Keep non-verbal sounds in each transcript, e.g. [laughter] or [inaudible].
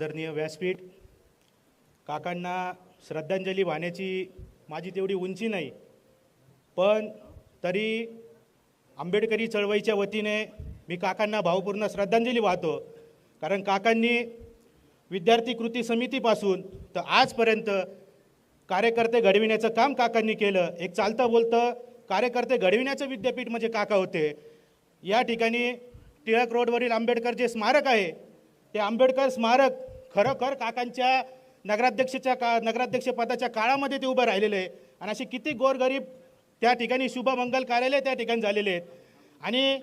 आदरणीय व्यासपीठ. काकांना श्रद्धांजली वाहण्याची माझी तेवढी उंची नाही. पण तरी आंबेडकरी चळवळीच्या वतीने मी काकांना भावपूर्ण श्रद्धांजली वाहतो. कारण काकांनी विद्यार्थी कृती समितीपासून तर आजपर्यंत कार्यकर्ते घडविण्याचं काम काकांनी केलं. एक चालतं बोलतं कार्यकर्ते घडविण्याचं विद्यापीठ म्हणजे काका होते. या ठिकाणी टिळक रोडवरील आंबेडकर जे स्मारक आहे ते आंबेडकर स्मारक खरोखर काकांच्या नगराध्यक्षच्या का नगराध्यक्ष पदाच्या काळामध्ये ते उभं राहिलेले आहे. आणि असे किती गोरगरीब त्या ठिकाणी शुभमंगल कार्यालय त्या ठिकाणी झालेले आहेत. आणि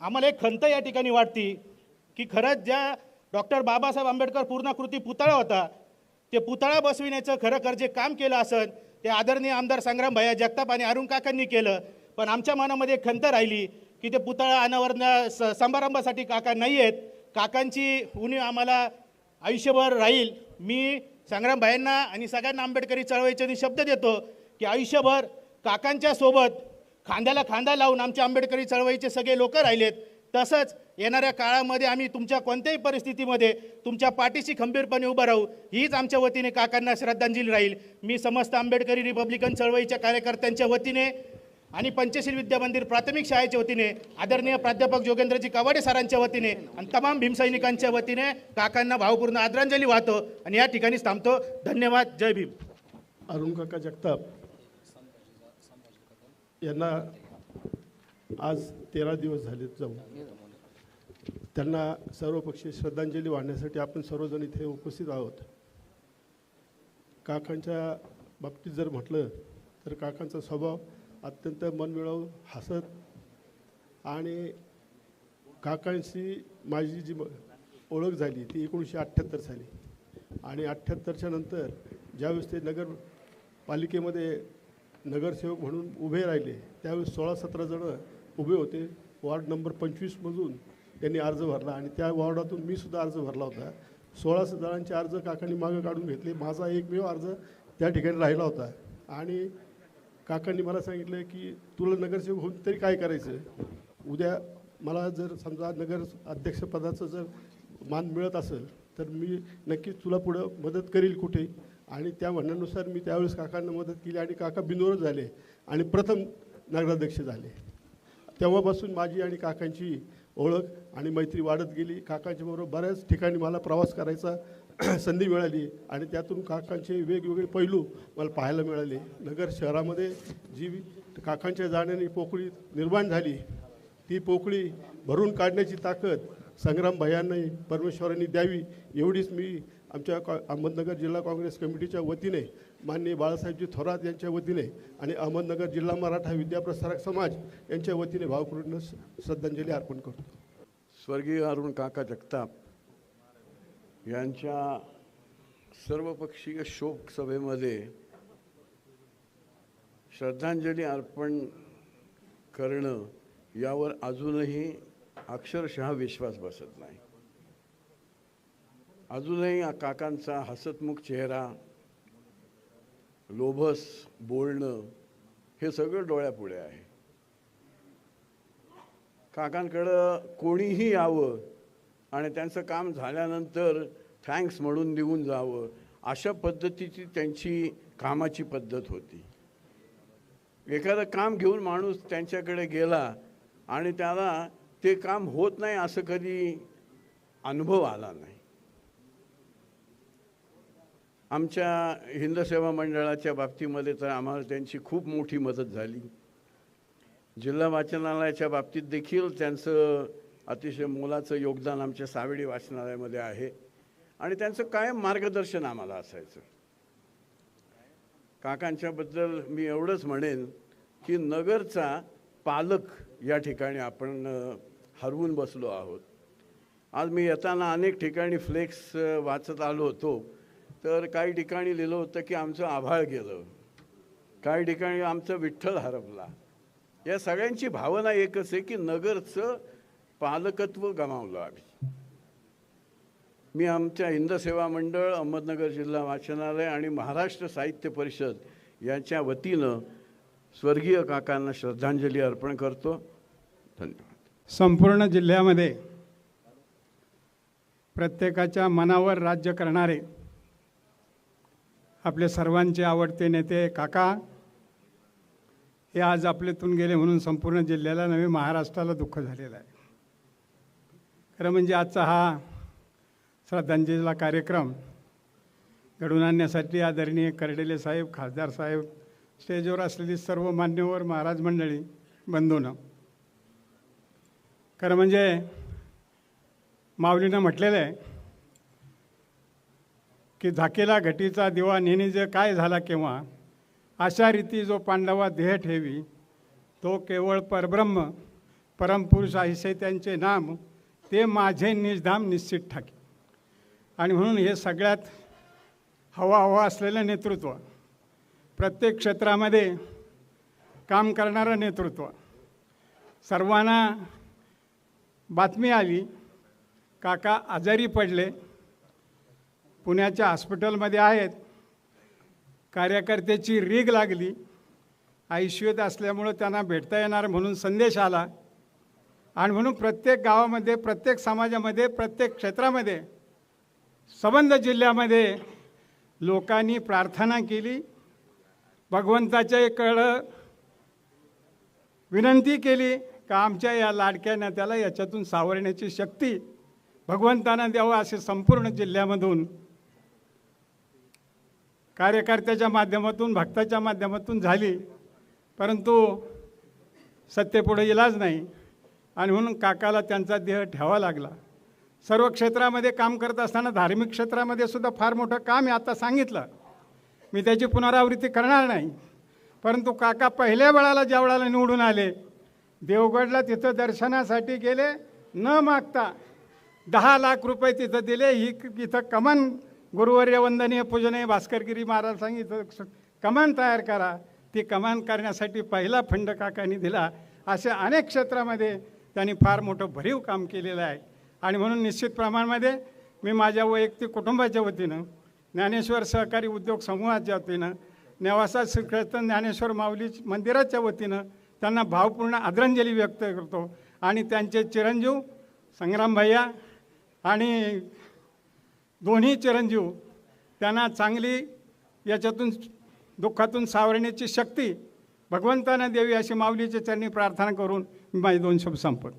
आम्हाला एक खंत या ठिकाणी वाटती की खरंच ज्या डॉक्टर बाबासाहेब आंबेडकर पूर्णाकृती पुतळा होता ते पुतळा बसविण्याचं खरं जे काम केलं असन ते आदरणीय आमदार संग्राम भैया जगताप आणि अरुण काकांनी केलं. पण आमच्या मनामध्ये एक खंत राहिली की ते पुतळा अनावरण स समारंभासाठी काका नाही आहेत. काकांची उणीव आम्हाला आयुष्यभर राहील. मी संग्रामबाईंना आणि सगळ्यांना आंबेडकरी चळवळीचे शब्द देतो की आयुष्यभर काकांच्या सोबत खांद्याला खांदा लावून आमच्या आंबेडकरी चळवळीचे सगळे लोक राहिलेत. तसंच येणाऱ्या काळामध्ये आम्ही तुमच्या कोणत्याही परिस्थितीमध्ये तुमच्या पाठीशी खंबीरपणे उभं राहू हीच आमच्या वतीने काकांना श्रद्धांजली राहील. मी समस्त आंबेडकरी रिपब्लिकन चळवळीच्या कार्यकर्त्यांच्या वतीने आणि पंचशील विद्या मंदिर प्राथमिक शाळेच्या वतीने आदरणीय प्राध्यापक जोगेंद्रजी कवाडे सरांच्या वतीने आणि तमाम भीमसैनिकांच्या वतीने काकांना भावपूर्ण आदरांजली वाहतो आणि या ठिकाणीच थांबतो. धन्यवाद. जय भीम. अरुण काका जगताप यांना आज तेरा दिवस झाले जाऊन. त्यांना सर्वपक्षीय श्रद्धांजली वाहण्यासाठी आपण सर्वजण इथे उपस्थित आहोत. काकांच्या बाबतीत जर म्हटलं तर काकांचा स्वभाव अत्यंत मनमिळव हसत आणि काकांशी माझी जी ओळख झाली ती एकोणीसशे अठ्ठ्याहत्तर साली. आणि अठ्ठ्याहत्तरच्या नंतर ज्यावेळेस ते नगरपालिकेमध्ये नगरसेवक म्हणून उभे राहिले त्यावेळेस सोळा सतरा जणं उभे होते. वॉर्ड नंबर पंचवीसमधून त्यांनी अर्ज भरला आणि त्या वॉर्डातून मी सुद्धा अर्ज भरला होता. सोळा जणांचे अर्ज काकांनी मागं काढून घेतले. माझा एकमेव अर्ज त्या ठिकाणी राहिला होता. आणि काकांनी मला सांगितलं की तुला नगरसेवक होऊन तरी काय करायचं? उद्या मला जर समजा नगर अध्यक्षपदाचं जर मान मिळत असेल तर मी नक्कीच तुला पुढं मदत करील कुठे? आणि त्या म्हणण्यानुसार मी त्यावेळेस काकांना मदत केली आणि काका बिनोरच झाले आणि प्रथम नगराध्यक्ष झाले. तेव्हापासून माझी आणि काकांची ओळख आणि मैत्री वाढत गेली. काकांच्याबरोबर बऱ्याच ठिकाणी मला प्रवास करायचा [clears throat] संधी मिळाली आणि त्यातून काकांचे वेगवेगळे पैलू मला पाहायला मिळाले. नगर शहरामध्ये जी काकांच्या जाण्याने पोकळी निर्माण झाली ती पोकळी भरून काढण्याची ताकद संग्राम भयांनी परमेश्वरांनी द्यावी एवढीच मी आमच्या कॉ अहमदनगर जिल्हा काँग्रेस कमिटीच्या वतीने माननीय बाळासाहेबजी थोरात यांच्या वतीने आणि अहमदनगर जिल्हा मराठा विद्याप्रसारक समाज यांच्या वतीने भावपूर्ण श्रद्धांजली अर्पण करतो. स्वर्गीय अरुण काका जगताप यांच्या सर्वपक्षीय शोक सभेमध्ये श्रद्धांजली अर्पण करणं यावर अजूनही अक्षरशः विश्वास बसत नाही. अजूनही काकांचा हसतमुख चेहरा लोभस बोलणं हे सगळं डोळ्यापुढे आहे. काकांकडं कोणीही यावं आणि त्यांचं काम झाल्यानंतर थँक्स म्हणून निघून जावं. अशा पद्धतीची त्यांची कामाची पद्धत होती. एखादं काम घेऊन माणूस त्यांच्याकडे गेला आणि त्याला ते काम होत नाही असं कधी अनुभव आला नाही. आमच्या हिंद सेवा मंडळाच्या बाबतीमध्ये तर आम्हाला त्यांची खूप मोठी मदत झाली. जिल्हा वाचनालयाच्या बाबतीत देखील त्यांचं अतिशय मोलाचं योगदान आमच्या सावेडी वाचनालयामध्ये आहे. आणि त्यांचं कायम मार्गदर्शन आम्हाला असायचं. काकांच्याबद्दल मी एवढंच म्हणेन की नगरचा पालक या ठिकाणी आपण हरवून बसलो आहोत. आज मी येताना अनेक ठिकाणी फ्लेक्स वाचत आलो होतो. तर काही ठिकाणी लिहिलं होतं की आमचं आभाळ गेलं. काही ठिकाणी आमचं विठ्ठल हरपला. या सगळ्यांची भावना एकच आहे की नगरचं पालकत्व गमावलं आम्ही. मी आमच्या हिंद सेवा मंडळ अहमदनगर जिल्हा वाचनालय आणि महाराष्ट्र साहित्य परिषद यांच्या वतीनं स्वर्गीय काकांना श्रद्धांजली अर्पण करतो. धन्यवाद. संपूर्ण जिल्ह्यामध्ये प्रत्येकाच्या मनावर राज्य करणारे आपले सर्वांचे आवडते नेते काका हे आज आपल्यातून गेले म्हणून संपूर्ण जिल्ह्याला नवे महाराष्ट्राला दुःख झालेलं आहे. खरं म्हणजे आजचा हा श्रद्धांजलीला कार्यक्रम घडवून आणण्यासाठी आदरणीय कर्डेले साहेब खासदार साहेब स्टेजवर असलेली सर्व मान्यवर महाराज मंडळी बंधूनं. खरं म्हणजे माऊलीनं म्हटलेलं आहे की झाकेला घटीचा दिवा नेहमी जे काय झाला केव्हा अशा रीती जो पांडवा देह ठेवी तो केवळ परब्रह्म परमपुरुष आहिसे त्यांचे नाम ते माझे निजधाम निश्चित ठाके. आणि म्हणून हे सगळ्यात हवा हवा असलेलं नेतृत्व प्रत्येक क्षेत्रामध्ये काम करणारं नेतृत्व. सर्वांना बातमी आली काका आजारी पडले पुण्याच्या हॉस्पिटलमध्ये आहेत कार्यकर्त्याची रीग लागली आयुष्यत असल्यामुळं त्यांना भेटता येणार म्हणून संदेश आला. आणि म्हणून प्रत्येक गावामध्ये प्रत्येक समाजामध्ये प्रत्येक क्षेत्रामध्ये संबंध जिल्ह्यामध्ये लोकांनी प्रार्थना केली. भगवंताच्याकडं विनंती केली का आमच्या या लाडक्या नेत्याला याच्यातून सावरण्याची शक्ती भगवंतांना द्यावं असे संपूर्ण जिल्ह्यामधून कार्यकर्त्याच्या माध्यमातून भक्ताच्या माध्यमातून झाली. परंतु सत्तेपुढे इलाज नाही. आणि म्हणून काकाला त्यांचा देह ठेवा लागला. सर्व क्षेत्रामध्ये काम करत असताना धार्मिक क्षेत्रामध्ये सुद्धा फार मोठं काम आहे आता सांगितलं. मी त्याची पुनरावृत्ती करणार नाही. परंतु काका पहिल्या वेळाला ज्या वेळाला निवडून आले देवगडला तिथं दर्शनासाठी गेले न मागता दहा लाख रुपये तिथं दिले. ही इथं कमान गुरुवर्य वंदनीय पूजनीय भास्करगिरी महाराज सांगितलं कमान तयार करा. ती कमान करण्यासाठी पहिला फंड काकांनी दिला. असे अनेक क्षेत्रामध्ये त्यांनी फार मोठं भरीव काम केलेलं आहे. आणि म्हणून निश्चित प्रमाणामध्ये मी माझ्या वैयक्तिक कुटुंबाच्या वतीनं ज्ञानेश्वर सहकारी उद्योग समूहाच्या वतीनं नेवासा श्रीकृष्ण ज्ञानेश्वर माऊली मंदिराच्या वतीनं त्यांना भावपूर्ण आदरांजली व्यक्त करतो. आणि त्यांचे चिरंजीव संग्राम भैया आणि दोन्ही चिरंजीव त्यांना चांगली याच्यातून दुःखातून सावरण्याची शक्ती भगवंतानं देवी अशी माऊलीच्या चरणी प्रार्थना करून मी माझे दोन शब्द संपत